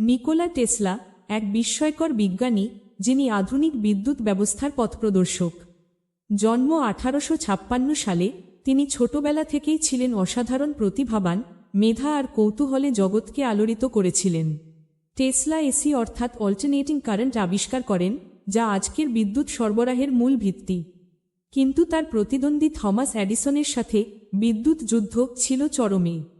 Nikola Tesla এক বিস্ময়কর বিজ্ঞানী যিনি আধুনিক বিদ্যুৎ ব্যবস্থার পথপ্রদর্শক জন্ম আঠারোশো ছাপ্পান্ন সালে তিনি ছোটবেলা থেকেই ছিলেন অসাধারণ প্রতিভাবান, মেধা আর কৌতূহলে জগৎকে আলোড়িত করেছিলেন। টেসলা এসি অর্থাৎ অল্টারনেটিং কারেন্ট আবিষ্কার করেন, যা আজকের বিদ্যুৎ সরবরাহের মূল ভিত্তি। কিন্তু তার প্রতিদ্বন্দ্বী থমাস অ্যাডিসনের সাথে বিদ্যুৎ যুদ্ধ ছিল চরমে।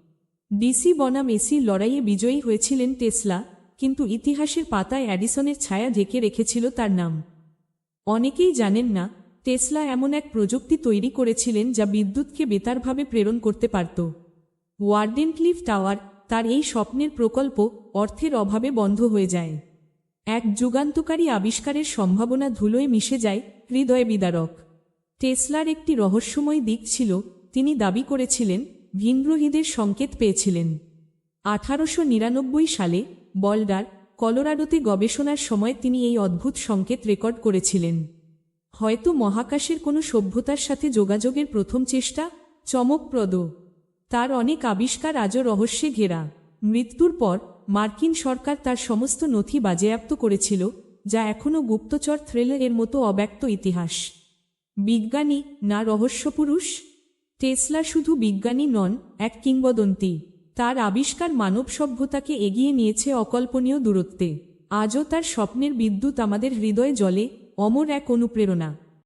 ডিসি বনাম এসির লড়াইয়ে বিজয়ী হয়েছিলেন টেসলা, কিন্তু ইতিহাসের পাতায় অ্যাডিসনের ছায়া ঢেকে রেখেছিল তার নাম। অনেকেই জানেন না, টেসলা এমন এক প্রযুক্তি তৈরি করেছিলেন যা বিদ্যুৎকে বেতারভাবে প্রেরণ করতে পারত। ওয়ার্ডেন ক্লিফ টাওয়ার তার এই স্বপ্নের প্রকল্প অর্থের অভাবে বন্ধ হয়ে যায়। এক যুগান্তকারী আবিষ্কারের সম্ভাবনা ধুলোয় মিশে যায় হৃদয় বিদারক। টেসলার একটি রহস্যময় দিক ছিল, তিনি দাবি করেছিলেন ভিনগ্রহীদের সংকেত পেয়েছিলেন। আঠারোশো নিরানব্বই সালে বল্ডার কলোরাডোতে গবেষণার সময় তিনি এই অদ্ভুত সংকেত রেকর্ড করেছিলেন। হয়তো মহাকাশের কোনো সভ্যতার সাথে যোগাযোগের প্রথম চেষ্টা চমকপ্রদ। তার অনেক আবিষ্কার আজও রহস্যে ঘেরা। মৃত্যুর পর মার্কিন সরকার তার সমস্ত নথি বাজেয়াপ্ত করেছিল, যা এখনও গুপ্তচর থ্রেল এর মতো অব্যক্ত ইতিহাস। বিজ্ঞানী না রহস্যপুরুষ? টেসলা শুধু বিজ্ঞানী নন, এক কিংবদন্তি। তার আবিষ্কার মানব সভ্যতাকে এগিয়ে নিয়েছে অকল্পনীয় দূরত্বে। আজও তার স্বপ্নের বিদ্যুৎ আমাদের হৃদয়ে জলে অমর এক অনুপ্রেরণা।